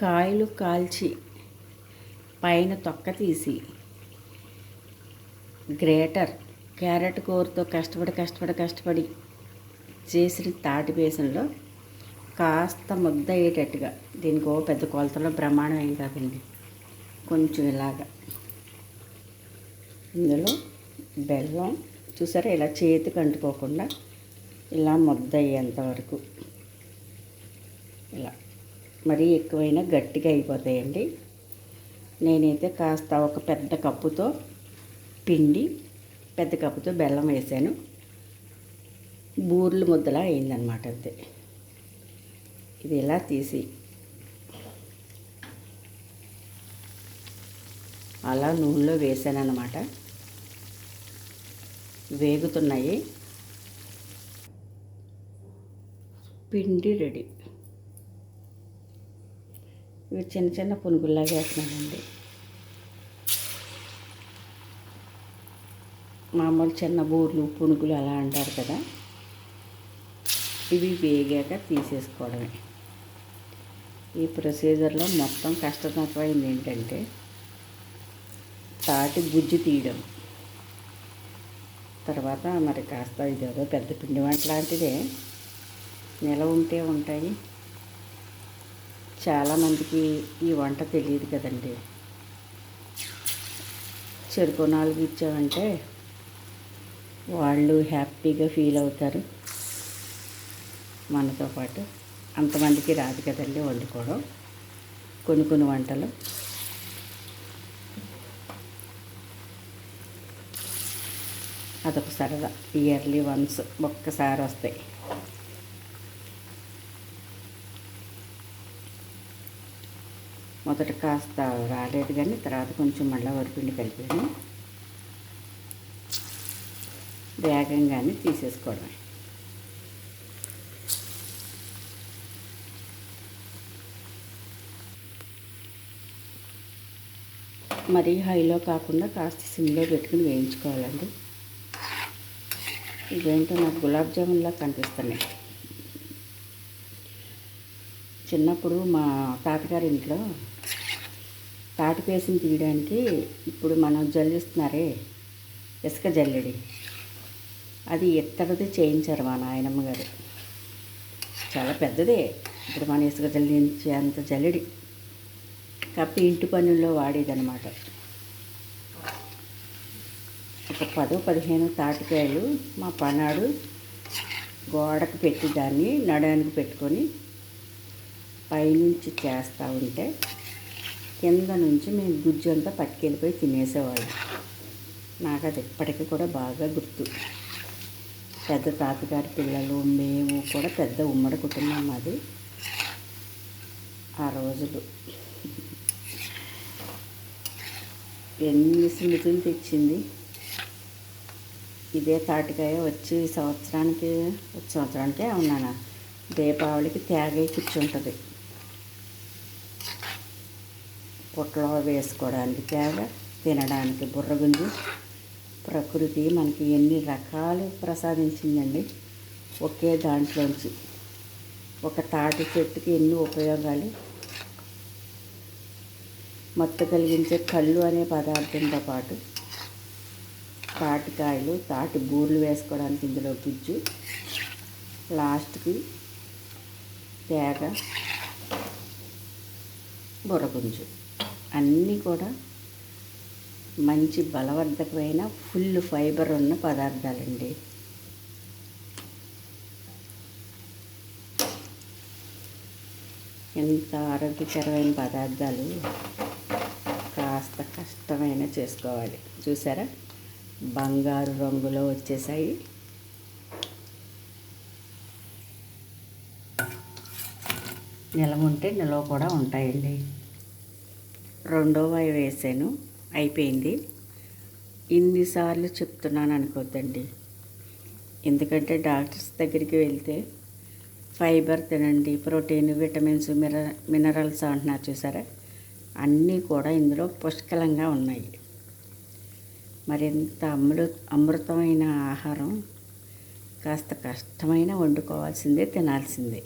కాయలు కాల్చి పైన తొక్క తీసి. గ్రేటర్ క్యారెట్ కూరతో కష్టపడి కష్టపడి కష్టపడి చేసిన తాటి బేసన్లో కాస్త ముద్ద అయ్యేటట్టుగా. దీనికి ఓ పెద్ద కొలతలో ప్రమాణం ఏం కాదండి. కొంచెం ఇలాగా. ఇందులో బెల్లం చూసారా ఇలా చేతికి అంటుకోకుండా ఇలా ముద్ద అయ్యేంత వరకు. ఇలా. మరీ ఎక్కువైనా గట్టిగా అయిపోతాయండి. నేనైతే కాస్త ఒక పెద్ద కప్పుతో పిండి పెద్ద కప్పుతో బెల్లం వేసాను. బూర్లు ముద్దలా అయిందనమాట అంతే. ఇది ఇలా తీసి అలా నూనెలో వేసాను అనమాట వేగుతున్నాయి. పిండి రెడీ. ఇవి చిన్న చిన్న పునుగుల్లాగా వేస్తున్నానండి. మామూలు చిన్న బూర్లు పునుగులు అలా అంటారు కదా. ఇవి వేగాక తీసేసుకోవడమే. ఈ ప్రొసీజర్లో మొత్తం కష్టతరమైంది ఏంటంటే తాటి గుజ్జు తీయడం. తర్వాత మరి కాస్త ఇదేదో పెద్ద పిండి వంట లాంటిదే నెల ఉంటే ఉంటాయి. చాలామందికి ఈ వంట తెలియదు కదండి. చెరుకు నాలుగు ఇచ్చామంటే వాళ్ళు హ్యాపీగా ఫీల్ అవుతారు. మనతో పాటు అంతమందికి రాదు కదండి వండుకోవడం. కొన్ని కొన్ని వంటలు. అదొక సరదా. ఇయర్లీ వన్స్ ఒక్కసారి వస్తాయి. మొదట కాస్త రాలేదు కానీ తర్వాత కొంచెం మళ్ళీ వరిపిండి కలిపాను వేగంగానే తీసేసుకోవడమే. మరీ హైలో కాకుండా కాస్త సిమ్లో పెట్టుకుని వేయించుకోవాలండి. ఇవేంటో నాకు గులాబ్ జామున్లా కనిపిస్తున్నాయి. చిన్నప్పుడు మా తాతగారి ఇంట్లో తాటిపేసిని తీయడానికి ఇప్పుడు మనం జల్లిస్తున్నారే ఇసుక జల్లెడి. అది ఇత్తడిది చేయించారు మా నాయనమ్మ గారు. చాలా పెద్దదే. ఇప్పుడు మన ఇసుక జల్లించే అంత జల్లెడి. కప్పి ఇంటి పనుల్లో వాడేదనమాట ఒక పదో పదిహేను తాటికాయలు మా పనాడు గోడకు పెట్టి దాన్ని నడానికి పెట్టుకొని పైనుంచి చేస్తూ ఉంటే కింద నుంచి మేము గుజ్జు అంతా పట్టుకెళ్ళిపోయి తినేసేవాళ్ళం. నాకు అది ఇప్పటికీ కూడా బాగా గుర్తు. పెద్ద తాతగారి పిల్లలు మేము కూడా పెద్ద ఉమ్మడి కుటుంబం మాది ఆ రోజులు. ఎన్ని స్మృతులు తెచ్చింది. ఇదే తాటికాయ వచ్చి సంవత్సరానికి సంవత్సరానికే ఉన్నానా? దీపావళికి తేగై కూర్చుంటుంది. పుట్టలో వేసుకోవడానికి తేగ తినడానికి బుర్రగుంజు ప్రకృతి మనకి ఎన్ని రకాలు ప్రసాదించిందండి. ఒకే దాంట్లోంచి ఒక తాటి చెట్టుకి ఎన్ని ఉపయోగాలు? మత్తు కలిగించే కళ్ళు అనే పదార్థంతో పాటు తాటికాయలు తాటి బూర్లు వేసుకోవడానికి ఇందులో గుజ్జు లాస్ట్కి తేగ బుర్రగుంజు. అన్నీ కూడా మంచి బలవర్ధకమైన ఫుల్ ఫైబర్ ఉన్న పదార్థాలండి. ఎంత ఆరోగ్యకరమైన పదార్థాలు కాస్త కష్టమైన చేసుకోవాలి. చూసారా? బంగారు రంగులో వచ్చేసాయి. నిలముంటే నిలవ కూడా ఉంటాయండి. రెండో వాయి వేసాను. అయిపోయింది. ఇన్నిసార్లు చెప్తున్నాను అనుకోద్దండి. ఎందుకంటే డాక్టర్స్ దగ్గరికి వెళ్తే ఫైబర్ తినండి ప్రోటీన్ విటమిన్స్ మిన మినరల్స్ అంటున్నారు చూసారా? అన్నీ కూడా ఇందులో పుష్కలంగా ఉన్నాయి. మరింత అమృ అమృతమైన ఆహారం కాస్త కష్టమైన వండుకోవాల్సిందే తినాల్సిందే.